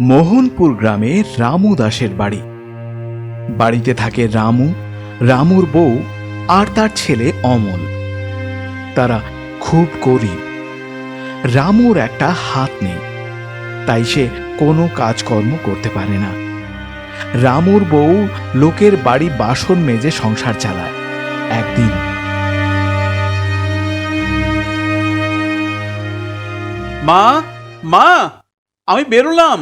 মোহনপুর গ্রামে রামু দাসের বাড়ি। বাড়িতে থাকে রামু, রামুর বউ আর তার ছেলে অমল। তারা খুব গরিব। রামুর একটা হাত নেই, তাই সে কোনো কাজকর্ম করতে পারে না। রামুর বউ লোকের বাড়ি বাসন মেজে সংসার চালায়। একদিন মা মা আমি বেরোলাম।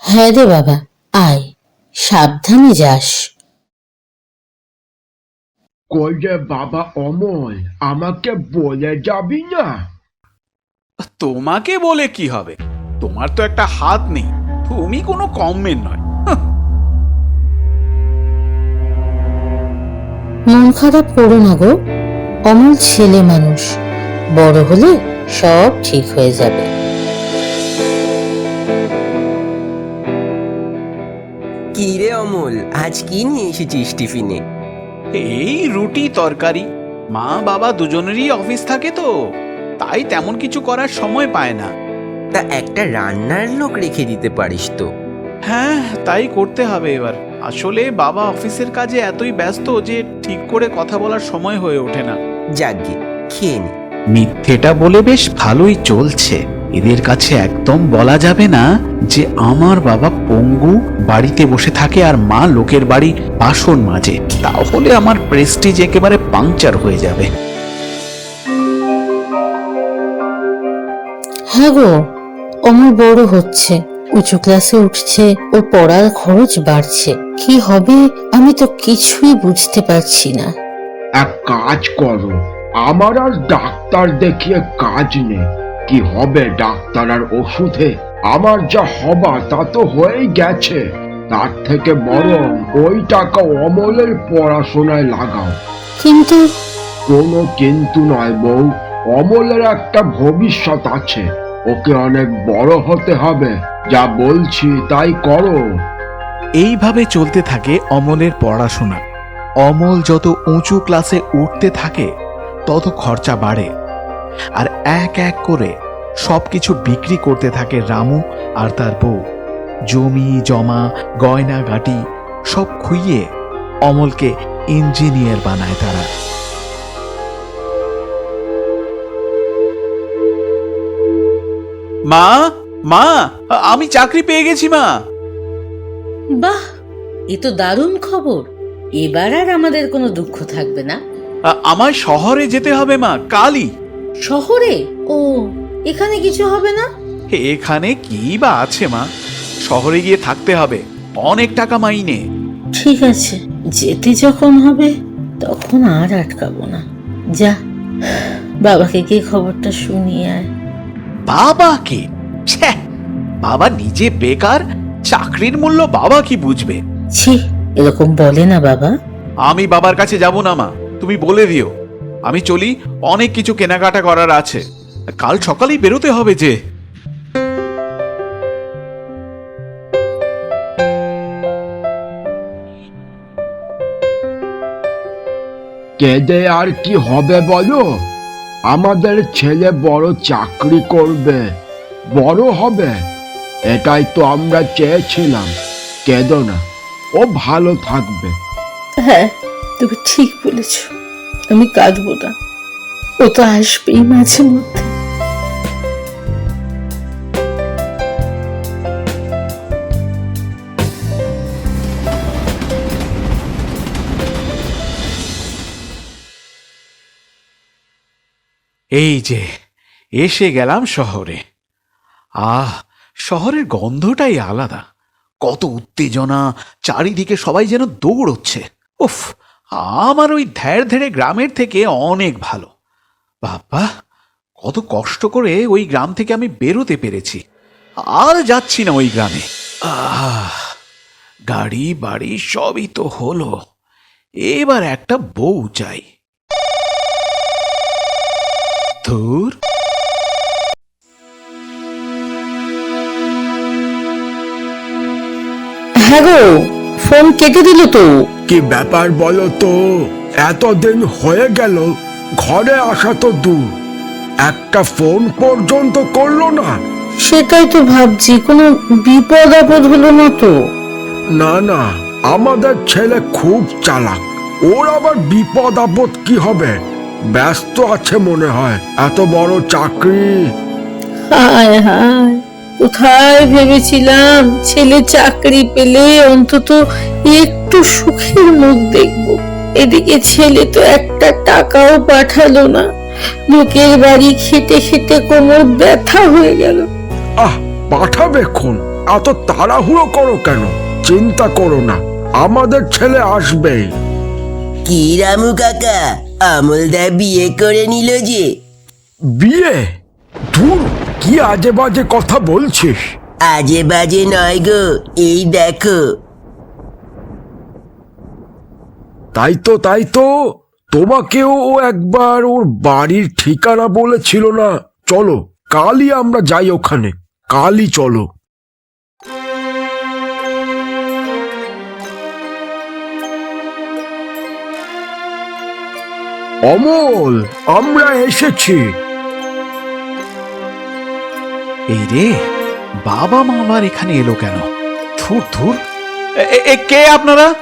হ্যাঁ রে বাবা আয় সাবধানে যাস। কই রে বাবা অমল আমাকে বলে যাবি না? তোমাকে বলে কি হবে? তোমার তো একটা হাত নেই তুমি কোনো কমের নয়। মন খারাপ করো না গো অমল ছেলে মানুষ। বড় হলে সব ঠিক হয়ে যাবে। কি রে অমল আজ কি নিয়ে এসেছিস টিফিনে? এই রুটি তরকারি। মা বাবা দুজনেরই অফিস থাকে তো তাই তেমন কিছু করার সময় পায় না। তা একটা রান্নার লোক রেখে দিতে পারিস তো। হ্যাঁ তাই করতে হবে এবার। আসলে বাবা অফিসের কাজে এতই ব্যস্ত যে ঠিক করে কথা বলার সময় হয়ে ওঠে না। যাকগে খেয়ে নে। মিথ্যেটা বলে বেশ ভালোই চলছে। এদের কাছে একদম বলা যাবে না যে আমার বাবা পঙ্গু বাড়িতে বসে থাকে আর মা লোকের বাড়ি বাসন মাজে। তাহলে আমার প্রেস্টিজ একেবারে পাংচার হয়ে যাবে। হ্যাঁ গো অমল বড় হচ্ছে। উঁচু ক্লাসে উঠছে ওর পড়ার খরচ বাড়ছে। কি হবে আমি তো কিছুই বুঝতে পারছি না। এক কাজ করো আমার আর ডাক্তার দেখিয়ে কাজ নেই। কি হবে ডাক্তার আর ওষুধে? আমার যা হবার তা তো হয়েই গেছে। তার থেকে বরং ওই টাকা অমলের পড়াশোনায় লাগাও। কিন্তু? কোনো কিন্তু নয় বউ অমলের একটা ভবিষ্যৎ আছে। ওকে অনেক বড় হতে হবে। যা বলছি তাই করো। এইভাবে চলতে থাকে অমলের পড়াশোনা। অমল যত উঁচু ক্লাসে উঠতে থাকে তত খরচা বাড়ে। আর এক এক করে সবকিছু বিক্রি করতে থাকে রামু আর তার বউ। জমি জমা গয়না গাটি সব খুইয়ে অমলকে ইঞ্জিনিয়ার বানায় তারা। মা মা আমি চাকরি পেয়ে গেছি মা। বাহ এ তো দারুণ খবর। এবার আর আমাদের কোনো দুঃখ থাকবে না। আমায় শহরে যেতে হবে মা কালই। শহরে? ও এখানে কিছু হবে না? এখানে কি বা আছে মা? শহরে গিয়ে থাকতে হবে অনেক টাকা মাইনে ঠিক আছে যেতে যখন হবে তখন আর আটকাবো না। যা বাবাকে গিয়ে খবরটা শুনিয়ে আয়। বাবাকে? ছ্যা, বাবা নিজে বেকার চাকরির মূল্য বাবা কি বুঝবে? ছি এরকম বলে না বাবা। আমি বাবার কাছে যাব না মা। তুমি বলে দিও। আমি চলি অনেক কিছু কেনাকাটা করার আছে। কাল সকালেই বেরোতে হবে যে। কেঁদে আর কি হবে বলো? আমাদের ছেলে বড় চাকরি করবে। বড় হবে। এটাই তো আমরা চেয়েছিলাম। কেঁদো না। ও ভালো থাকবে। হ্যাঁ। তুমি ঠিক বলেছ, আমি কাঁদবো না। ও তো আসবেই মাঝে মধ্যে। এই যে, এসে গেলাম শহরে। আহ, শহরের গন্ধটাই আলাদা। কত উত্তেজনা, চারিদিকে সবাই যেন দৌড়চ্ছে। উফ আমার ওই ধ্যার ধেড়ে গ্রামের থেকে অনেক ভালো। বাবা কত কষ্ট করে ওই গ্রাম থেকে আমি বেরোতে পেরেছি। আর যাচ্ছি না ওই গ্রামে। গাড়ি, বাড়ি সবই তো হলো। এবার একটা বউ চাই। ধুর। হ্যাঁ গো। ফোন কেটে দিল তো। কি ব্যাপার বলো তো? এতদিন হয়ে গেল ঘরে আসা তো দূর। একটা ফোন পর্যন্ত করল না। সেটাই তো ভাবছি কোনো বিপদ আপদ হলো না তো। না না আমাদের ছেলে খুব চালাক। ওর আবার বিপদ আপদ কি হবে? ব্যস্ত আছে মনে হয় এত বড় চাকরি। হায় হায়। কোথায় ভেবেছিলাম ছেলে চাকরি পেলে অন্তত একটু সুখের মুখ দেখব। এদিকে ছেলে তো একটা টাকাও পাঠালো না। লোকের বাড়ি খেটে খেটে কোমর ব্যথা হয়ে গেল। আহ পাঠাবে খুন। এত তাড়াহুড়ো করো কেন? চিন্তা করো না। আমাদের ছেলে আসবেই। কি রামু কাকা? অমলদা বিয়ে করে নিল যে। বিয়ে? দূর কি আজে বাজে কথা বলছিস? আজে বাজে নয় গো এই দেখো। তাই তো তাই তো তোমাকেও ও একবার ওর বাড়ির ঠিকানা বলেছিল না। চলো কালই আমরা যাই ওখানে কালই চলো। অমল আমরা এসেছি। এই রে বাবা মা আবার এখানে এলো কেন? থুর থুর এ- এ- এ, কে আপনারা?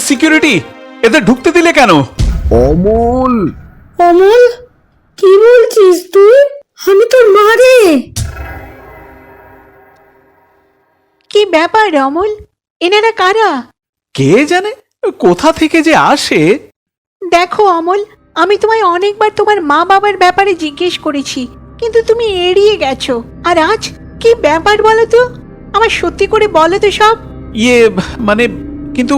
সিকিউরিটি এদের ঢুকতে দিলে কেন? অমল। অমল কি বলছিস তুই? আমি তোর মা রে। কি ব্যাপার অমল? এনারা কারা? কে জানে? কোথা থেকে যে আসে? দেখো অমল আমি তোমায় অনেকবার তোমার মা বাবার ব্যাপারে জিজ্ঞেস করেছি। কিন্তু তুমি এড়িয়ে গেছো। আর আজ কি ব্যাপার বলো তো? আমার সত্যি করে বলো তো সব। ইয়ে মানে কিন্তু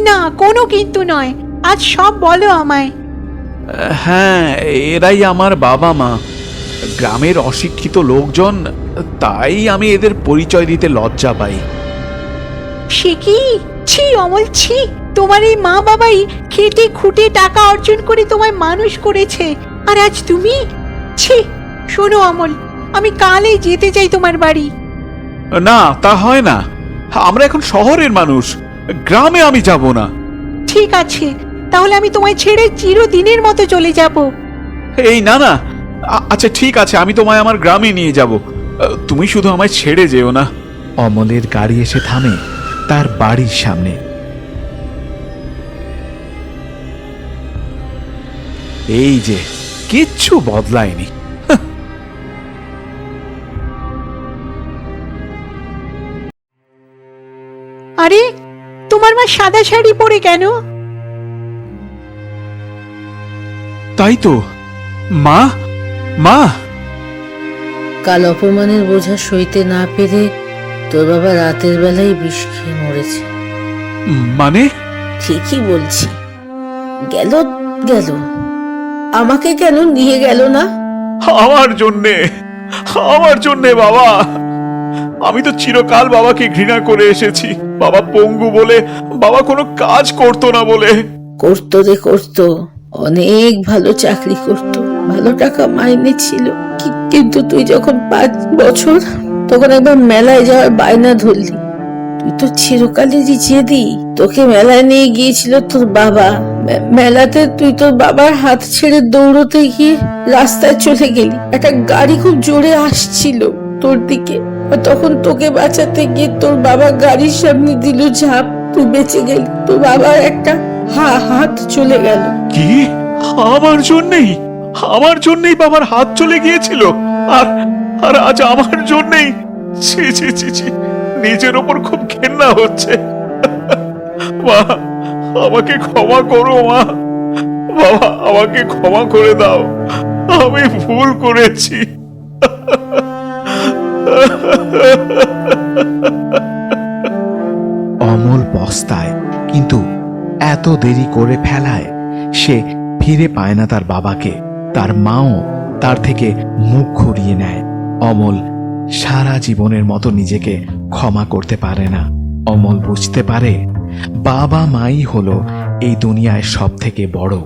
না কোনো কিন্তু নয়। আজ সব বলো আমায়। হ্যাঁ এরাই আমার বাবা মা। গ্রামের অশিক্ষিত লোকজন তাই আমি এদের পরিচয় দিতে লজ্জা পাই। সে কি? ছি অমল ছি। তোমার এই মা বাবাই খেটে খুঁটে টাকা অর্জন করে তোমায় মানুষ করেছে। আর আজ তুমি? ছি শোনো অমল আমি কালই যেতে চাই তোমার বাড়ি। না তা হয় না। আমরা এখন শহরের মানুষ গ্রামে আমি যাব না। ঠিক আছে তাহলে আমি তোমায় ছেড়ে চিরদিনের মতো চলে যাব। এই না না। আচ্ছা ঠিক আছে আমি তোমায় আমার গ্রামে নিয়ে যাব। তুমি শুধু আমায় ছেড়ে যেও না। অমলের গাড়ি এসে থামে তার বাড়ির সামনে। এই যে কিচ্ছু বদলায়নি। আরে তোমার মা সাদা শাড়ি পরে কেন? তাই তো। মা মা। কাল অপমানের বোঝা সইতে না পেরে তোর বাবা রাতের বেলায় বিষ খেয়ে মরেছে। মানে? ঠিকই বলছি। গেল গেল। আমাকে কেন নিয়ে গেল না? আমার জন্যে আমার জন্যে বাবা। আমি তো চিরকাল বাবাকে ঘৃণা করে এসেছি। বাবা পঙ্গু বলে, বাবা কোনো কাজ করতো না বলে। করতো রে করতো, অনেক ভালো চাকরি করতো, ভালো টাকা মাইনে ছিল। কিন্তু তুই যখন পাঁচ বছর তখন একবার মেলায় যাওয়ার বায়না ধরলি। তুই তো চিরকালেরই জেদি, তোকে মেলায় নিয়ে গিয়েছিল তোর বাবা। মেলাতে তুই তোর বাবার হাত ছেড়ে দৌড়তে গিয়ে রাস্তায় চলে গেলি। একটা গাড়ি খুব জোরে আসছিল তোর দিকে। তখন তোকে বাঁচাতে গিয়ে তোর বাবা গাড়ির সামনে দিল ঝাঁপ। তুই বেঁচে গেলি। তোর বাবার একটা হা হাত চলে গেল। কি? আমার জন্যই? আমার জন্যই বাবার হাত চলে গিয়েছিল? আর আর আজ আমার জন্যেই? ছি ছি ছি ছি। নিজের ওপর খুব ঘেন্না হচ্ছে। মা, আমাকে ক্ষমা করো, মা। বাবা, আমাকে ক্ষমা করে দাও। আমি ভুল করেছি। অমল পস্তায় কিন্তু এত দেরি করে ফেলায়, সে ফিরে পায় না তার বাবাকে। তার মাও তার থেকে মুখ ঘুরিয়ে নেয়। অমল সারা জীবনের মতো নিজেকে ক্ষমা করতে পারে না। অমল বুঝতে পারে বাবা মাই হলো এই দুনিয়ায় সব থেকে বড়।